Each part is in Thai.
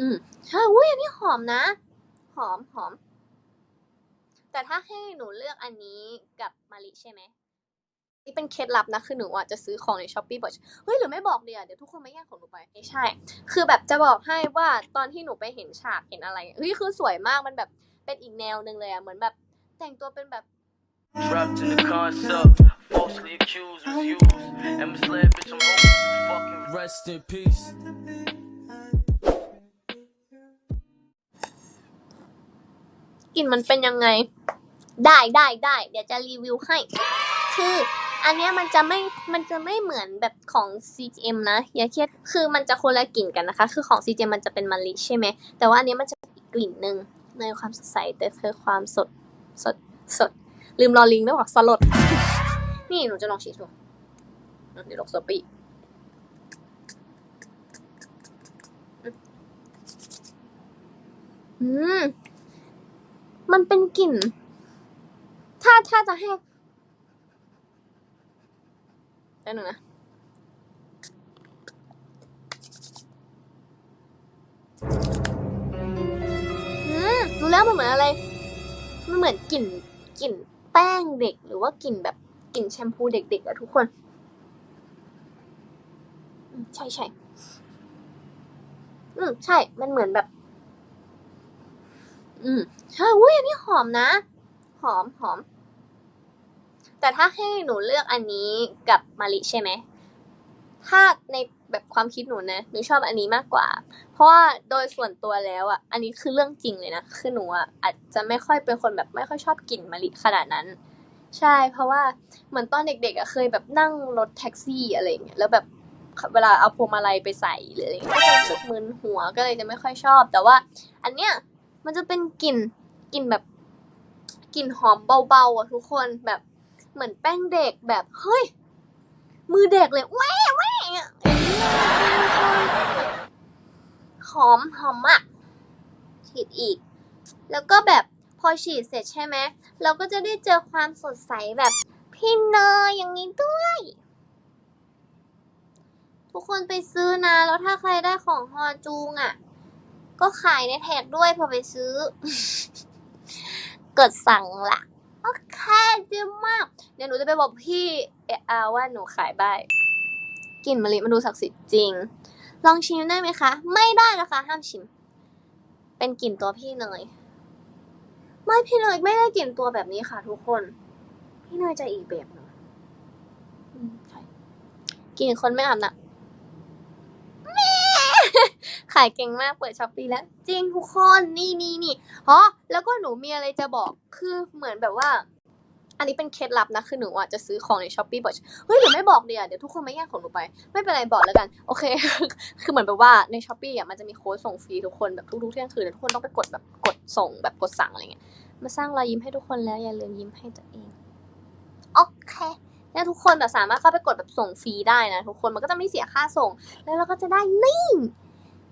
อืมใช่อุ้ยอันนี้หอมนะ หอมหอม แต่ถ้าให้หนูเลือกอันนี้กับมาริใช่ไหมนี่เป็นเคล็ดลับนะคือหนูอะจะซื้อของในช้อปปี้บ่อยเฮ้ยหรือไม่บอกเดียวเดี๋ยวทุกคนมาแย่งของหนูไปไม่ใช่ คือแบบจะบอกให้ว่าตอนที่หนูไปเห็นฉากเห็นอะไรเฮ้ยคือสวยมากมันแบบเป็นอีกแนวหนึ่งเลยอะเหมือนแบบ แต่งตัวเป็นแบบ Trapped in the concept, falsely accused, misused, and misled, bitch. I'm hopeless. Fucking Rest in peace. กลิ่นมันเป็นยังไง ได้ได้ได้เดี๋ยวจะรีวิวให้ คืออันเนี้ยมันจะไม่ มันจะไม่เหมือนแบบของ CGM นะอย่าเครียดคือมันจะคนละกลิ่นกันนะคะ คือของ CGM มันจะเป็นมะลิใช่ไหม แต่ว่าอันเนี้ยมันจะอีกกลิ่นหนึ่งในความสดใสแต่คือความสดสดสด ลืมรอลิงด้วยว่ะสลด นี่หนูจะลองฉีดดูเดี๋ยวลองสปีอืม มันเป็นกลิ่น ถ้าถ้าจะให้แป๊บนึงนะ อืมรู้แล้วมันเหมือนอะไร มันเหมือนกลิ่นกลิ่นแป้งเด็กหรือว่ากลิ่นแบบกลิ่นแชมพูเด็กๆอะทุกคน ใช่ใช่ อืมใช่ มันเหมือนแบบ อืมใช่อุ้ยอันนี้หอมนะ หอมหอม แต่ถ้าให้หนูเลือกอันนี้กับมาริใช่ไหมถ้าในแบบความคิดหนูนะหนูชอบอันนี้มากกว่า เพราะว่าโดยส่วนตัวแล้วอะ อันนี้คือเรื่องจริงเลยนะ คือหนูอะอาจจะไม่ค่อยเป็นคนแบบไม่ค่อยชอบกลิ่นมะลิขนาดนั้น ใช่ เพราะว่าเหมือนตอนเด็กๆอะเคยแบบนั่งรถแท็กซี่อะไรเงี้ย แล้วแบบเวลาเอาพวงมาลัยไปใส่หรืออะไรเงี้ยก็จะรู้สึกมึนหัวก็เลยจะไม่ค่อยชอบ แต่ว่า อันเนี้ย มันจะเป็นกลิ่นกลิ่นแบบกลิ่นหอมเบาๆอะทุกคนแบบเหมือนแป้งเด็กแบบเฮ้ย มือเด็กเลยแว่แว่อย่างเว้ยหอมหอมมากฉีดอีก แล้วก็แบบพอฉีดเสร็จใช่ไหมเราก็จะได้เจอความสดใสแบบพี่เนยอย่างนี้ด้วย ทุกคนไปซื้อนะ แล้วถ้าใครได้ของฮอจูงอะ ก็ขายในแท็กด้วยพอไปซื้อ กดสั่งละโอเคดีมาก เดี๋ยวหนูจะไปบอกพี่เออาว่าหนูขายได้กลิ่นมะลิมันดูศักดิ์สิทธิ์จริง ลองชิมได้ไหมคะ ไม่ได้นะคะ ห้ามชิม เป็นกลิ่นตัวพี่เนยไม่พี่เนยไม่ได้กลิ่นตัวแบบนี้ค่ะ ทุกคน พี่เนยจะอีกแบบหนึงอืมใช่กลิ่นคนไม่อาบน้ำ ขายเก่งมากเปิดช้อปปี้แล้ว จริงทุกคนนี่นี่นี่อ๋อแล้วก็หนูมีอะไรจะบอกคือเหมือนแบบว่า อันนี้เป็นเคล็ดลับนะคือหนูอะจะซื้อของในช้อปปี้บ่อยเฮ้ยหรือไม่บอกเดียวเดี๋ยวทุกคนมาแย่งของหนูไป ไม่เป็นไรบอกแล้วกัน โอเค คือเหมือนแบบว่าในช้อปปี้อะมันจะมีโค้ดส่งฟรีทุกคนแบบทุกๆเที่ยงคืนทุกคนต้องไปกดแบบกดส่งแบบกดสั่งอะไรเงี้ยมาสร้างรอยยิ้มให้ทุกคนแล้วอย่าลืมยิ้มให้ตัวเองโอเค แล้วทุกคนแบบสามารถเข้าไปกดแบบส่งฟรีได้นะทุกคนมันก็จะไม่เสียค่าส่ง แล้วเราก็จะได้นี่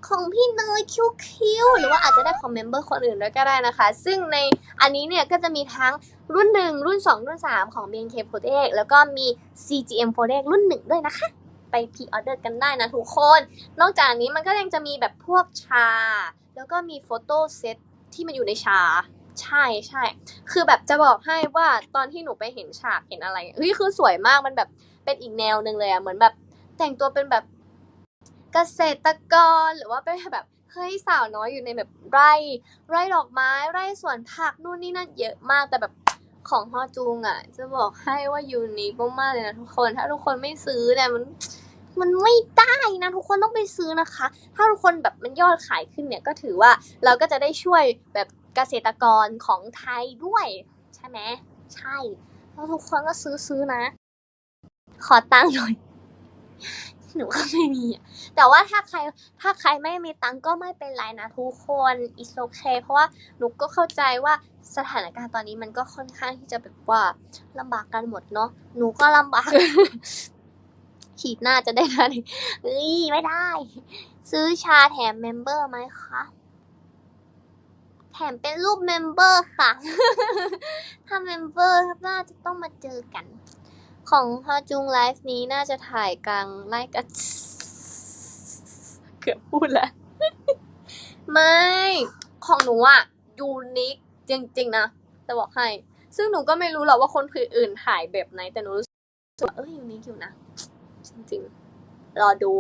ของพี่เนยคิวคิวหรือว่าอาจจะได้ของเมมเบอร์คนอื่นด้วยก็ได้นะคะ ซึ่งในอันนี้เนี่ยก็จะมีทั้งรุ่น 1 รุ่น 2 รุ่น 3 ของ BNK48 แล้วก็มี CGM48 รุ่น 1 ด้วยนะคะ ไปพีออเดอร์กันได้นะทุกคน นอกจากนี้มันก็ยังจะมีแบบพวกชา แล้วก็มีโฟโต้เซตที่มันอยู่ในชา ใช่ใช่ คือแบบจะบอกให้ว่าตอนที่หนูไปเห็นฉากเห็นอะไรเฮ้ยคือสวยมากมันแบบเป็นอีกแนวหนึ่งเลยอะเหมือนแบบแต่งตัวเป็นแบบเกษตรกรหรือว่าเป็นแบบเฮ้ยสาวน้อยอยู่ในแบบไร่ ไร่ดอกไม้ ไร่สวนผักนู่นนี่นั่นเยอะมากแต่แบบของฮอจูงอะ จะบอกให้ว่ายูนิคมากๆเลยนะทุกคน ถ้าทุกคนไม่ซื้อเนี่ยมันมันไม่ได้นะทุกคนต้องไปซื้อนะคะ ถ้าทุกคนแบบมันยอดขายขึ้นเนี่ยก็ถือว่าเราก็จะได้ช่วยแบบ เกษตรกรของไทยด้วย ใช่ไหมใช่แล้วทุกคนก็ซื้อซื้อนะ ขอตังค์หน่อยหนูก็ไม่มีแต่ว่าถ้าใครถ้าใครไม่มีตังค์ก็ไม่เป็นไรนะทุกคน it's okay เพราะว่าหนูก็เข้าใจว่าสถานการณ์ตอนนี้มันก็ค่อนข้างที่จะแบบว่าลำบากกันหมดเนาะหนูก็ลำบากฉีดหน้าจะได้นะเฮ้ยไม่ได้ ซื้อชาแถมเมมเบอร์ไหมคะ ถมเป็นรูปเมมเบอร์ค่ะ ถ้าเมมเบอร์น่าจะต้องมาเจอกัน ของฮาจุงไลฟ์นี้น่าจะถ่ายกลางไล่กันเกือบพูดแล้ว ไม่ ของหนูอะยูนิคจริง ๆ นะ จะบอกให้ ซึ่งหนูก็ไม่รู้หรอกว่าคนอื่นถ่ายแบบไหน แต่หนูรู้สึกว่าเออยูนิคอยู่นะ จริง ๆ รอดู